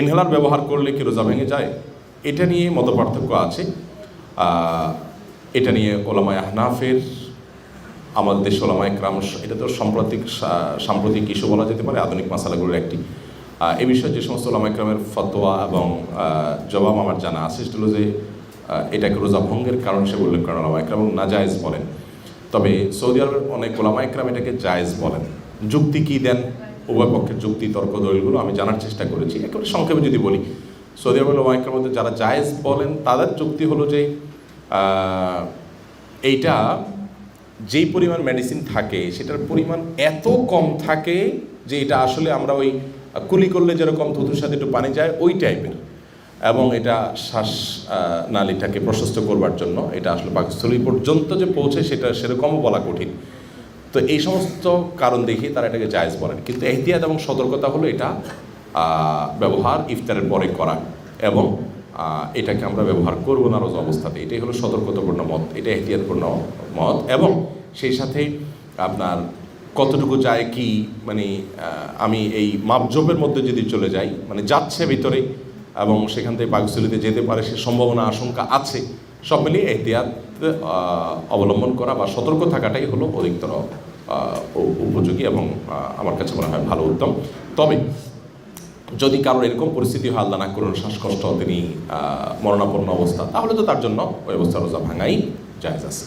Inhaler ব্যবহার করলে কি রোজা ভেঙে যায়? এটা নিয়ে মত পার্থক্য আছে। এটা নিয়ে ওলামায় আহনাফের, আমাদের দেশ ওলামায় ক্রাম এটা তো সাম্প্রতিক সাম্প্রতিক ইস্যু বলা যেতে পারে, আধুনিক মশালাগুলোর একটি। এ বিষয়ে যে সমস্ত ওলামায় ক্রামের ফতোয়া এবং জবাব আমার জানা আছে, সেটা হলো যে এটাকে রোজা ভঙ্গের কারণ হিসেবে উল্লেখ করেন ওলামায় ক্রাম এবং নাজায়েজ বলেন। তবে সৌদি আরবের অনেক ওলামায় ক্রাম এটাকে জায়েজ বলেন। যুক্তি কী দেন? উভয় পক্ষের যুক্তি, তর্ক, দলিলগুলো আমি জানার চেষ্টা করেছি। একেবারে সংক্ষেপে যদি বলি, সৌদি আরবের ক্রামের মধ্যে যারা জায়েজ বলেন, তাদের যুক্তি হলো যে এইটা যেই পরিমাণ মেডিসিন থাকে, সেটার পরিমাণ এত কম থাকে যে এটা আসলে আমরা ওই কুলি করলে যেরকম থুতুর সাথে একটু পানি যায়, ওই টাইপের এবং এটা শ্বাস নালীটাকে প্রশস্ত করবার জন্য, এটা আসলে পাকস্থলী পর্যন্ত যে পৌঁছে, সেটা সেরকমও বলা কঠিন। তো এই সমস্ত কারণ দেখে তারা এটাকে জায়েজ বলেন। কিন্তু এহতিয়াত এবং সতর্কতা হলো এটা ব্যবহার ইফতারের পরে করা এবং এটাকে আমরা ব্যবহার করব না রোজা অবস্থাতে। এটাই হলো সতর্কতাপূর্ণ মত, এটা এহতিয়াতপূর্ণ মত এবং সেই সাথে আপনার কতটুকু যায়, কি মানে আমি এই মাপজোপের মধ্যে যদি চলে যাই মানে যাচ্ছে ভিতরে এবং সেখান থেকে পাকস্থলিতে যেতে পারে, সে সম্ভাবনা, আশঙ্কা আছে, সব মিলিয়ে এহতিয়াত অবলম্বন করা বা সতর্ক থাকাটাই হলো অধিকতর উপযোগী এবং আমার কাছে মনে হয় ভালো উত্তম। তবে, যদি কারোর এরকম পরিস্থিতি হয়, আল্লাহ না করুন, শ্বাসকষ্ট, তিনি মরণাপন্ন অবস্থা, তাহলে তো তার জন্য ওই অবস্থা রোজা ভাঙাই যায় আছে।